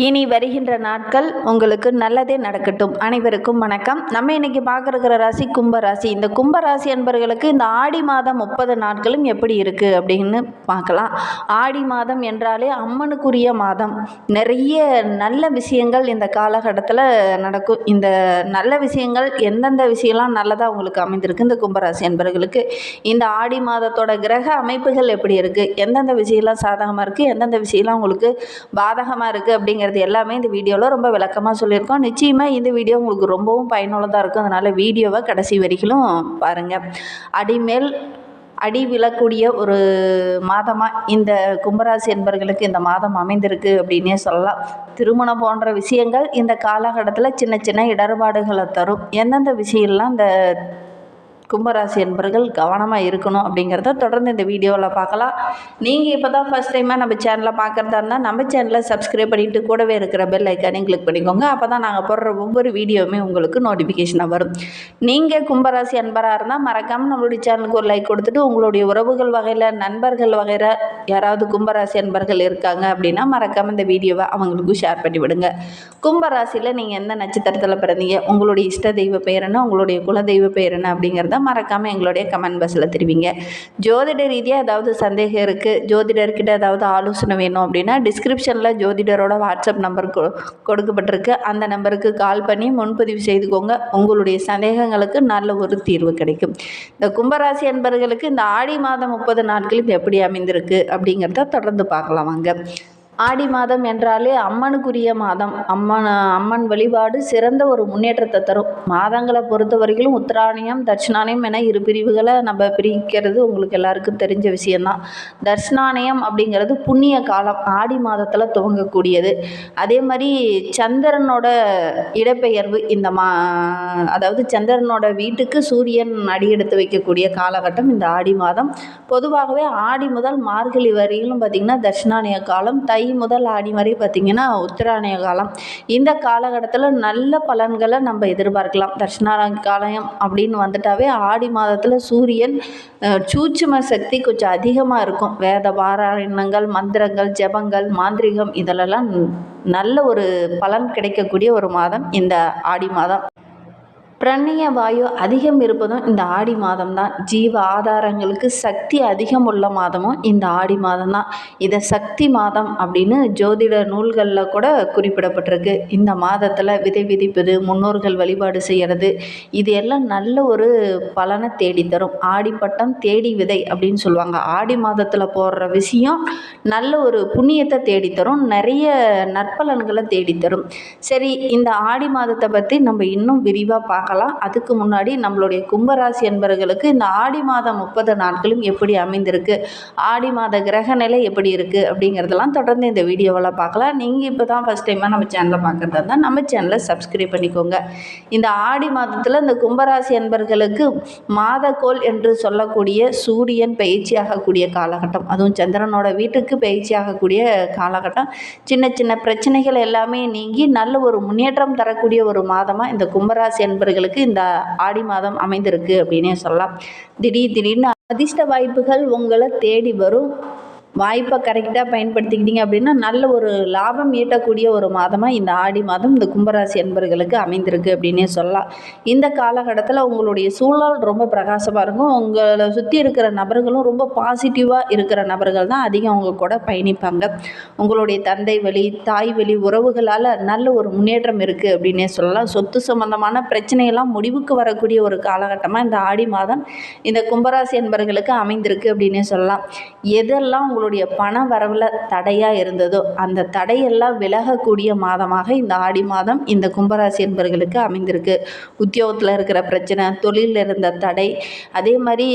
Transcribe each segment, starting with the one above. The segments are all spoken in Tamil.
இனி வருகின்ற நாட்கள் உங்களுக்கு நல்லதே நடக்கட்டும். அனைவருக்கும் வணக்கம். நம்ம இன்னைக்கு பார்க்குற ராசி கும்ப ராசி. இந்த கும்ப ராசி என்பவர்களுக்கு இந்த ஆடி மாதம் முப்பது நாட்களும் எப்படி இருக்குது அப்படின்னு பார்க்கலாம். ஆடி மாதம் என்றாலே அம்மனுக்குரிய மாதம். நிறைய நல்ல விஷயங்கள் இந்த காலகட்டத்தில் நடக்கும். இந்த நல்ல விஷயங்கள் எந்தெந்த விஷயம்லாம் நல்லதாக உங்களுக்கு அமைந்திருக்கு இந்த கும்பராசி என்பவர்களுக்கு இந்த ஆடி மாதத்தோட கிரக அமைப்புகள் எப்படி இருக்குது எந்தெந்த விஷயம்லாம் சாதகமாக இருக்குது எந்தெந்த விஷயம்லாம் உங்களுக்கு பாதகமாக இருக்குது அப்படிங்கிறது எல்லாமே இந்த வீடியோவில் ரொம்ப விளக்கமாக சொல்லியிருக்கோம். நிச்சயமாக இந்த வீடியோ உங்களுக்கு ரொம்பவும் பயனுள்ளதாக இருக்கும். அதனால் வீடியோவை கடைசி வரைக்கும் பாருங்கள் அடிமேல் அடி விழக்கூடிய ஒரு மாதமாக இந்த கும்பராசி என்பர்களுக்கு இந்த மாதம் அமைந்திருக்கு அப்படின்னே சொல்லலாம். திருமணம் போன்ற விஷயங்கள் இந்த காலகட்டத்தில் சின்ன சின்ன இடர்பாடுகளை தரும். எந்தெந்த விஷயம்லாம் இந்த கும்பராசி என்பர்கள் கவனமாக இருக்கணும் அப்படிங்கிறத தொடர்ந்து இந்த வீடியோவில் பார்க்கலாம். நீங்கள் இப்போ தான் ஃபஸ்ட் டைமாக நம்ம சேனலை பார்க்குறதா இருந்தால் நம்ம சேனலை சப்ஸ்கிரைப் பண்ணிவிட்டு கூடவே இருக்கிற பெல் ஐக்கானையும் கிளிக் பண்ணிக்கோங்க. அப்போ தான் நாங்கள் போடுற ஒவ்வொரு வீடியோவுமே உங்களுக்கு நோட்டிஃபிகேஷனாக வரும். நீங்கள் கும்பராசி அன்பராக இருந்தால் மறக்காமல் நம்மளுடைய சேனலுக்கு ஒரு லைக் கொடுத்துட்டு உங்களுடைய உறவுகள் வகையில் நண்பர்கள் வகையில் யாராவது கும்பராசி அன்பர்கள் இருக்காங்க அப்படின்னா மறக்காமல் இந்த வீடியோவை அவங்களுக்கும் ஷேர் பண்ணி விடுங்க. கும்பராசியில் நீங்கள் எந்த நட்சத்திரத்தில் பிறந்தீங்க உங்களுடைய இஷ்ட தெய்வ பெயர் என்ன உங்களுடைய குலதெய்வ பெயர் என்ன அப்படிங்கிறத மறக்காமல் எங்களுடைய கமெண்ட் பாக்ஸில் தெரிவிங்க. ஜோதிட ரீதியாக ஏதாவது சந்தேகம் இருக்குது ஜோதிடர்கிட்ட ஏதாவது ஆலோசனை வேணும் அப்படின்னா டிஸ்கிரிப்ஷனில் ஜோதிடரோட வாட்ஸ்அப் நம்பர் கொடுக்கப்பட்டிருக்கு. அந்த நம்பருக்கு கால் பண்ணி முன்பதிவு செய்துக்கோங்க. உங்களுடைய சந்தேகங்களுக்கு நல்ல ஒரு தீர்வு கிடைக்கும். இந்த கும்பராசி அன்பர்களுக்கு இந்த ஆடி மாதம் முப்பது நாட்களும் எப்படி அமைந்திருக்கு அப்படிங்கிறத தொடர்ந்து பார்க்கலாம் வாங்க. ஆடி மாதம் என்றாலே அம்மனுக்குரிய மாதம். அம்மன் அம்மன் வழிபாடு சிறந்த ஒரு முன்னேற்றத்தை தரும். மாதங்களை பொறுத்த வரைக்கும் உத்திராணியம் என இரு பிரிவுகளை நம்ம பிரிக்கிறது உங்களுக்கு எல்லாருக்கும் தெரிஞ்ச விஷயந்தான் தட்சிணாணியம் அப்படிங்கிறது புண்ணிய காலம் ஆடி மாதத்தில் துவங்கக்கூடியது. அதே மாதிரி சந்திரனோட இடப்பெயர்வு இந்த மா அதாவது சந்திரனோட வீட்டுக்கு சூரியன் அடியெடுத்து வைக்கக்கூடிய காலகட்டம் இந்த ஆடி மாதம். பொதுவாகவே ஆடி முதல் மார்கழி வரையிலும் பார்த்திங்கன்னா தட்சிணாணிய காலம் தை முதல் ஆடி வரை பார்த்திங்கன்னா உத்தராயண காலம் இந்த காலகட்டத்தில் நல்ல பலன்களை நம்ம எதிர்பார்க்கலாம். தட்சிணாராய காலம் அப்படின்னு வந்துட்டாவே ஆடி மாதத்தில் சூரியன் சூட்சும சக்தி கொஞ்சம் அதிகமாக இருக்கும். வேத பாராயணங்கள் மந்திரங்கள் ஜெபங்கள் மாந்திரிகம் இதிலெல்லாம் நல்ல ஒரு பலன் கிடைக்கக்கூடிய ஒரு மாதம் இந்த ஆடி மாதம். பிரண்ணிய வாயு அதிகம் இருப்பதும் இந்த ஆடி மாதம் தான் ஜீவ ஆதாரங்களுக்கு சக்தி அதிகம் உள்ள மாதமும் இந்த ஆடி மாதம் தான் இதை சக்தி மாதம் அப்படின்னு ஜோதிட நூல்களில் கூட குறிப்பிடப்பட்டிருக்கு. இந்த மாதத்தில் விதை விதிப்பது முன்னோர்கள் வழிபாடு செய்கிறது இது எல்லாம் நல்ல ஒரு பலனை தேடித்தரும். ஆடிப்பட்டம் தேடி விதை அப்படின்னு சொல்லுவாங்க. ஆடி மாதத்தில் போடுற விஷயம் நல்ல ஒரு புண்ணியத்தை தேடித்தரும். நிறைய நற்பலன்களை தேடித்தரும். சரி இந்த ஆடி மாதத்தை பற்றி நம்ம இன்னும் விரிவாக பார்க்கலாம். பார்க்கலாம். அதுக்கு முன்னாடி நம்மளுடைய கும்பராசி என்பர்களுக்கு இந்த ஆடி மாதம் முப்பது நாட்களும் எப்படி அமைந்திருக்கு? ஆடி மாத கிரக நிலை எப்படி இருக்குது அப்படிங்கிறதெல்லாம் தொடர்ந்து இந்த வீடியோவில் பார்க்கலாம். நீங்கள் இப்போ தான் ஃபஸ்ட் டைமாக நம்ம சேனலை பார்க்குறதா இருந்தால் நம்ம சேனலை சப்ஸ்கிரைப் பண்ணிக்கோங்க. இந்த ஆடி மாதத்தில் இந்த கும்பராசி என்பர்களுக்கு மாதக்கோள் என்று சொல்லக்கூடிய சூரியன் பயிற்சியாகக்கூடிய காலகட்டம் அதுவும் சந்திரனோட வீட்டுக்கு பயிற்சியாகக்கூடிய காலகட்டம் சின்ன சின்ன பிரச்சனைகள் எல்லாமே நீங்கி நல்ல ஒரு முன்னேற்றம் தரக்கூடிய ஒரு மாதமாக இந்த கும்பராசி என்பர்களுக்கு இந்த ஆடி மாதம் அமைந்திருக்கு அப்படின்னே சொல்லலாம். திடீர் திடீர்னு அதிர்ஷ்ட வாய்ப்புகள் உங்களை தேடி வரும். வாய்ப்பை கரெக்டாக பயன்படுத்திக்கிட்டீங்க அப்படின்னா நல்ல ஒரு லாபம் ஈட்டக்கூடிய ஒரு மாதமாக இந்த ஆடி மாதம் இந்த கும்பராசி என்பர்களுக்கு அமைந்திருக்கு அப்படின்னே சொல்லலாம். இந்த காலகட்டத்தில் உங்களுடைய சூழல் ரொம்ப பிரகாசமாக இருக்கும். உங்களை சுற்றி இருக்கிற நபர்களும் ரொம்ப பாசிட்டிவாக இருக்கிற நபர்கள் தான் அதிகம் அவங்க கூட பயணிப்பாங்க. உங்களுடைய தந்தை வழி தாய் வழி உறவுகளால் நல்ல ஒரு முன்னேற்றம் இருக்குது அப்படின்னே சொல்லலாம். சொத்து சம்பந்தமான பிரச்சனையெல்லாம் முடிவுக்கு வரக்கூடிய ஒரு காலகட்டமாக இந்த ஆடி மாதம் இந்த கும்பராசி என்பர்களுக்கு அமைந்திருக்கு அப்படின்னே சொல்லலாம். எதெல்லாம் உங்களுடைய பண வரவில் தடையாக இருந்ததோ அந்த தடையெல்லாம் விலகக்கூடிய மாதமாக இந்த ஆடி மாதம் இந்த கும்பராசி என்பர்களுக்கு அமைந்திருக்கு. உத்தியோகத்தில் இருக்கிற பிரச்சனை தொழிலில் இருந்த தடை அதே மாதிரி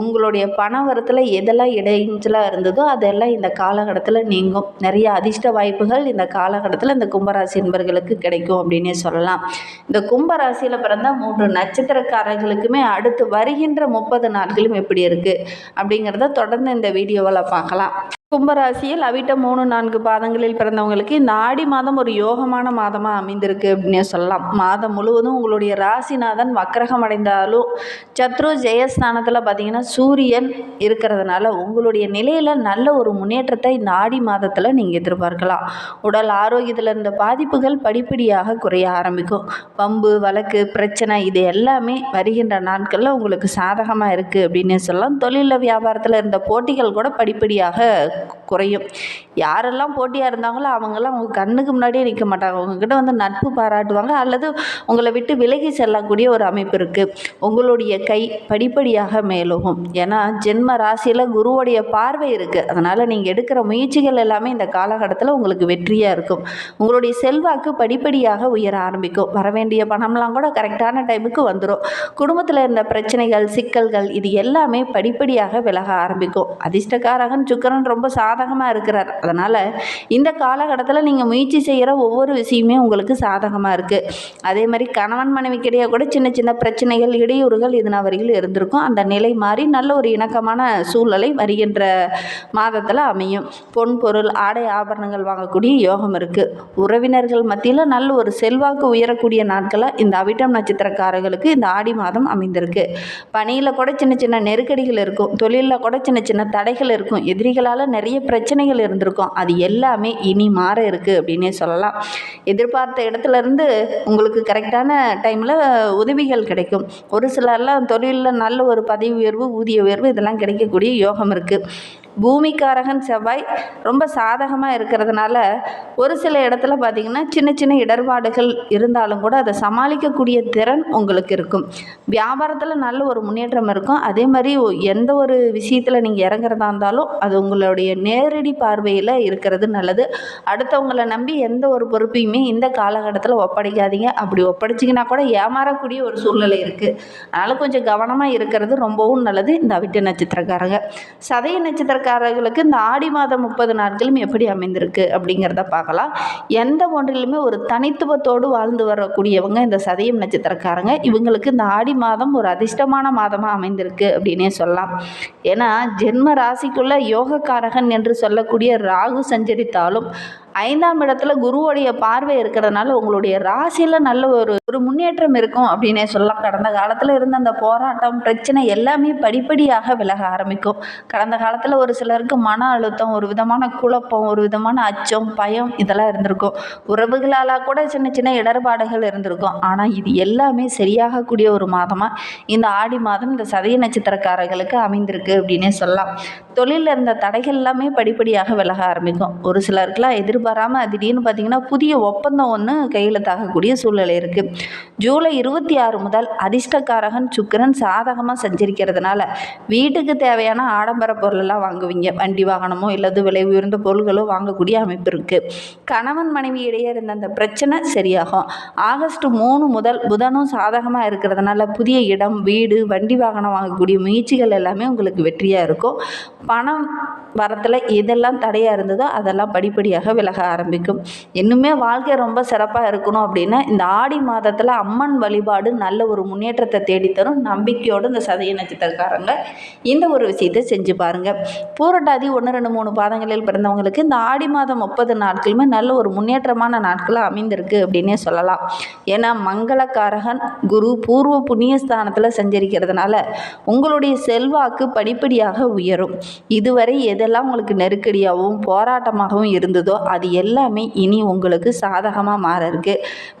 உங்களுடைய பண வரத்தில் எதெல்லாம் இடைஞ்சலாக இருந்ததோ அதெல்லாம் இந்த காலகட்டத்தில் நீங்கும். நிறைய அதிர்ஷ்ட வாய்ப்புகள் இந்த காலகட்டத்தில் இந்த கும்பராசி என்பர்களுக்கு கிடைக்கும் அப்படின்னே சொல்லலாம். இந்த கும்பராசியில் பிறந்த மூன்று நட்சத்திரக்காரர்களுக்குமே அடுத்து வருகின்ற முப்பது நாட்களும் எப்படி இருக்குது அப்படிங்கிறத தொடர்ந்து இந்த வீடியோவில் பார்க்கலாம். கும்பராசியில் அவிட்ட மூணு நான்கு பாதங்களில் பிறந்தவங்களுக்கு இந்த ஆடி மாதம் ஒரு யோகமான மாதமாக அமைந்திருக்கு அப்படின்னே சொல்லலாம். மாதம் முழுவதும் உங்களுடைய ராசிநாதன் வக்கரகம் அடைந்தாலும் சத்ரு ஜெயஸ்தானத்தில் பார்த்தீங்கன்னா சூரியன் இருக்கிறதுனால உங்களுடைய நிலையில் நல்ல ஒரு முன்னேற்றத்தை இந்த ஆடி மாதத்தில் நீங்கள் எதிர்பார்க்கலாம். உடல் ஆரோக்கியத்தில் இருந்த பாதிப்புகள் படிப்படியாக குறைய ஆரம்பிக்கும். பம்பு வழக்கு பிரச்சனை இது எல்லாமே வருகின்ற நாட்களில் உங்களுக்கு சாதகமாக இருக்குது அப்படின்னே சொல்லலாம். தொழிலில் வியாபாரத்தில் இருந்த போட்டிகள் கூட படிப்படியாக குறையும். யாரெல்லாம் போட்டியாக இருந்தாங்களோ அவங்கெல்லாம் உங்கள் கண்ணுக்கு முன்னாடியே நிற்க மாட்டாங்க. உங்ககிட்ட வந்து நட்பு பாராட்டுவாங்க அல்லது உங்களை விட்டு விலகி செல்லக்கூடிய ஒரு அமைப்பு இருக்குது உங்களுடைய கை படிப்படியாக மேலோகும் ஏன்னா ஜென்ம ராசியில் குருவுடைய பார்வை இருக்குது அதனால் நீங்கள் எடுக்கிற முயற்சிகள் எல்லாமே இந்த காலகட்டத்தில் உங்களுக்கு வெற்றியாக இருக்கும். உங்களுடைய செல்வாக்கு படிப்படியாக உயர ஆரம்பிக்கும். வர வேண்டிய பணம்லாம் கூட கரெக்டான டைமுக்கு வந்துடும் குடும்பத்தில் இருந்த பிரச்சனைகள் சிக்கல்கள் இது எல்லாமே படிப்படியாக விலக ஆரம்பிக்கும். அதிர்ஷ்டக்காரகன் சுக்கரன் ரொம்ப சாதகமாக இருக்கிறார். அதனால் இந்த காலகட்டத்தில் நீங்கள் முயற்சி செய்கிற ஒவ்வொரு விஷயமே உங்களுக்கு சாதகமாக இருக்குது அதே மாதிரி கணவன் மனைவிக்கிடையே கூட சின்ன சின்ன பிரச்சனைகள் இடையூறுகள் இது வரையில் இருந்திருக்கும். அந்த நிலை மாறி நல்ல ஒரு இணக்கமான சூழ்நிலை வருகின்ற மாதத்தில் அமையும். பொன் பொருள் ஆடை ஆபரணங்கள் வாங்கக்கூடிய யோகம் இருக்குது உறவினர்கள் மத்தியில் நல்ல ஒரு செல்வாக்கு உயரக்கூடிய நாட்களாக இந்த அவிட்டம் நட்சத்திரக்காரர்களுக்கு இந்த ஆடி மாதம் அமைந்திருக்கு. பணியில் கூட சின்ன சின்ன நெருக்கடிகள் இருக்கும். தொழிலில் கூட சின்ன சின்ன தடைகள் இருக்கும். எதிரிகளால் நிறைய பிரச்சனைகள் இருந்திருக்கும். அது எல்லாமே இனி மாற இருக்குது அப்படின்னே சொல்லலாம். எதிர்பார்த்த இடத்துலருந்து உங்களுக்கு கரெக்டான டைமில் உதவிகள் கிடைக்கும். ஒரு சிலர்லாம் தொழிலில் நல்ல ஒரு பதவி உயர்வு ஊதிய உயர்வு இதெல்லாம் கிடைக்கக்கூடிய யோகம் இருக்குது பூமிக்காரகன் செவ்வாய் ரொம்ப சாதகமாக இருக்கிறதுனால ஒரு சில இடத்துல பார்த்திங்கன்னா சின்ன சின்ன இடர்பாடுகள் இருந்தாலும் கூட அதை சமாளிக்கக்கூடிய திறன் உங்களுக்கு இருக்கும். வியாபாரத்தில் நல்ல ஒரு முன்னேற்றம் இருக்கும். அதே மாதிரி எந்த ஒரு விஷயத்தில் நீங்கள் இறங்குறதா இருந்தாலும் அது உங்களுடைய நேரடி பார்வையில் இருக்கிறது நல்லது. அடுத்தவங்களை நம்பி எந்த ஒரு பொறுப்பையுமே இந்த காலகட்டத்தில் ஒப்படைக்காதீங்க. அப்படி ஒப்படைச்சிங்கன்னா கூட ஏமாறக்கூடிய ஒரு சூழ்நிலை இருக்குது அதனால் கொஞ்சம் கவனமாக இருக்கிறது ரொம்பவும் நல்லது. இந்த அவிட்ட நட்சத்திரக்காரங்க. சதய நட்சத்திரக்காரர்களுக்கு இந்த ஆடி மாதம் முப்பது நாட்களும் எப்படி அமைந்திருக்கு அப்படிங்கிறத பார்க்கலாம். எந்த ஒன்றிலுமே ஒரு தனித்துவத்தோடு வாழ்ந்து வரக்கூடியவங்க இந்த சதயம் நட்சத்திரக்காரங்க. இவங்களுக்கு இந்த ஆடி மாதம் ஒரு அதிர்ஷ்டமான மாதமாக அமைந்திருக்கு அப்படின்னே சொல்லலாம். ஏன்னா ஜென்ம ராசிக்குள்ள யோகக்காரகன் என்று சொல்லக்கூடிய ராகு சஞ்சரித்தாலும் ஐந்தாம் இடத்துல குருவோடைய பார்வை இருக்கிறதுனால உங்களுடைய ராசியில் நல்ல ஒரு ஒரு முன்னேற்றம் இருக்கும் அப்படின்னே சொல்லலாம். கடந்த காலத்தில் இருந்த அந்த போராட்டம் பிரச்சனை எல்லாமே படிப்படியாக விலக ஆரம்பிக்கும். கடந்த காலத்தில் ஒரு சிலருக்கு மன அழுத்தம் ஒரு விதமான குழப்பம் ஒரு விதமான அச்சம் பயம் இதெல்லாம் இருந்திருக்கும். உறவுகளால் கூட சின்ன சின்ன இடர்பாடுகள் இருந்திருக்கும். ஆனால் இது எல்லாமே சரியாகக்கூடிய ஒரு மாதமாக இந்த ஆடி மாதம் இந்த சதய நட்சத்திரக்காரர்களுக்கு அமைந்திருக்கு அப்படின்னே சொல்லலாம். தொழிலில் இருந்த தடைகள் எல்லாமே படிப்படியாக விலக ஆரம்பிக்கும். ஒரு சிலருக்குலாம் எதிர்பாராமல் திடீர்னு பார்த்தீங்கன்னா புதிய ஒப்பந்தம் ஒன்று கையில் தாக்கக்கூடிய சூழ்நிலை இருக்குது ஜூலை இருபத்தி ஆறு முதல் அதிர்ஷ்டக்காரகன் சுக்கிரன் சாதகமாக சஞ்சரிக்கிறதுனால வீட்டுக்கு தேவையான ஆடம்பர பொருளெல்லாம் வாங்குவீங்க. வண்டி வாகனமோ இல்லது விலை உயர்ந்த பொருள்களோ வாங்கக்கூடிய அமைப்பு இருக்குது கணவன் மனைவி இடையே இருந்த அந்த பிரச்சனை சரியாகும். ஆகஸ்ட் மூணு முதல் புதனும் சாதகமாக இருக்கிறதுனால புதிய இடம் வீடு வண்டி வாகனம் வாங்கக்கூடிய முயற்சிகள் எல்லாமே உங்களுக்கு வெற்றியாக இருக்கும். பணம் வரத்தில் எதெல்லாம் தடையாக இருந்ததோ அதெல்லாம் படிப்படியாக விலக ஆரம்பிக்கும். இன்னுமே வாழ்க்கை ரொம்ப சிறப்பாக இருக்கணும் அப்படின்னா இந்த ஆடி மாதத்தில் அம்மன் வழிபாடு நல்ல ஒரு முன்னேற்றத்தை தேடித்தரும். நம்பிக்கையோடு இந்த சதய நட்சத்திரக்காரங்க இந்த ஒரு விஷயத்தை செஞ்சு பாருங்கள் பூரட்டாதி ஒன்று ரெண்டு மூணு பாதங்களில் பிறந்தவங்களுக்கு இந்த ஆடி மாதம் முப்பது நாட்களுமே நல்ல ஒரு முன்னேற்றமான நாட்களாக அமைந்திருக்கு அப்படின்னே சொல்லலாம். ஏன்னா மங்களக்காரகன் குரு பூர்வ புண்ணியஸ்தானத்தில் சஞ்சரிக்கிறதுனால உங்களுடைய செல்வாக்கு படிப்படியாக உயரும். இதுவரை எதெல்லாம் உங்களுக்கு நெருக்கடியாகவும் போராட்டமாகவும் இருந்ததோ அது எல்லாமே இனி உங்களுக்கு சாதகமாக மாற இருக்கு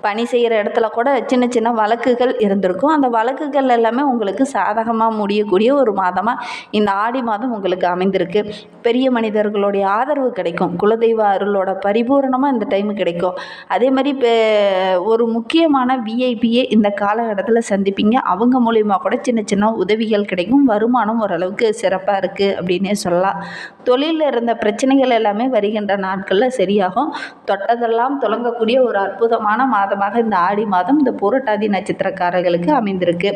பணி செய்கிற இடத்துல கூட சின்ன சின்ன வழக்குகள் இருந்திருக்கும். அந்த வழக்குகள் எல்லாமே உங்களுக்கு சாதகமாக முடியக்கூடிய ஒரு மாதமாக இந்த ஆடி மாதம் உங்களுக்கு அமைந்திருக்கு. பெரிய மனிதர்களுடைய ஆதரவு கிடைக்கும். குலதெய்வ அருளோட பரிபூரணமாக இந்த டைம் கிடைக்கும். அதே மாதிரி இப்போ ஒரு முக்கியமான விஐபியை இந்த காலகட்டத்தில் சந்திப்பீங்க. அவங்க மூலிமா கூட சின்ன சின்ன உதவிகள் கிடைக்கும். வருமானம் ஓரளவுக்கு சிறப்பாக இருக்குது அப்படின்னே சொல்லலாம். தொழிலில் இருந்த பிரச்சனைகள் எல்லாமே வருகின்ற நாட்களில் சரியாகும். தொட்டதெல்லாம் தொடங்கக்கூடிய ஒரு அற்புதமான மாதமாக இந்த ஆடி மாதம் இந்த புரட்டாதி நட்சத்திரக்காரர்களுக்கு அமைந்திருக்கு.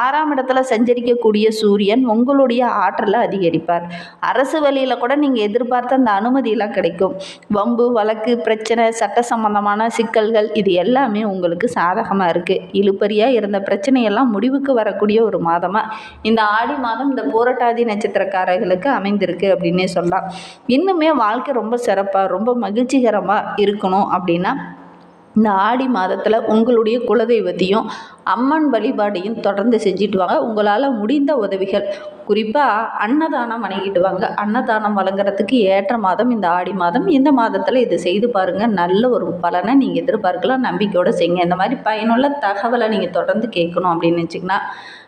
ஆறாம் இடத்துல சஞ்சரிக்கக்கூடிய சூரியன் உங்களுடைய ஆற்றலை அதிகரிப்பார். அரசு வழியில் கூட நீங்கள் எதிர்பார்த்த அந்த அனுமதியெல்லாம் கிடைக்கும். வம்பு வழக்கு பிரச்சனை சட்ட சம்பந்தமான சிக்கல்கள் இது எல்லாமே உங்களுக்கு சாதகமாக இருக்குது இழுப்பறியாக இருந்த பிரச்சனையெல்லாம் முடிவுக்கு வரக்கூடிய ஒரு மாதமாக இந்த ஆடி மாதம் இந்த பூரட்டாதி நட்சத்திரக்காரர்களுக்கு அமைந்திருக்கு அப்படின்னு சொல்லலாம் இன்னுமே வாழ்க்கை ரொம்ப சிறப்பாக ரொம்ப மகிழ்ச்சிகரமாக இருக்கணும் அப்படின்னா இந்த ஆடி மாதத்தில் உங்களுடைய குலதெய்வத்தையும் அம்மன் வழிபாடையும் தொடர்ந்து செஞ்சுட்டு வாங்க. உங்களால் முடிந்த உதவிகள் குறிப்பாக அன்னதானம் வணங்கிட்டு வாங்க. அன்னதானம் வழங்குறதுக்கு ஏற்ற மாதம் இந்த ஆடி மாதம். இந்த மாதத்தில் இது செய்து பாருங்கள் நல்ல ஒரு பலனை நீங்கள் எதிர்பார்க்கலாம். நம்பிக்கையோடு செய்யுங்க. இந்த மாதிரி பயனுள்ள தகவலை நீங்கள் தொடர்ந்து கேட்கணும் அப்படின்னு நினச்சிங்கன்னா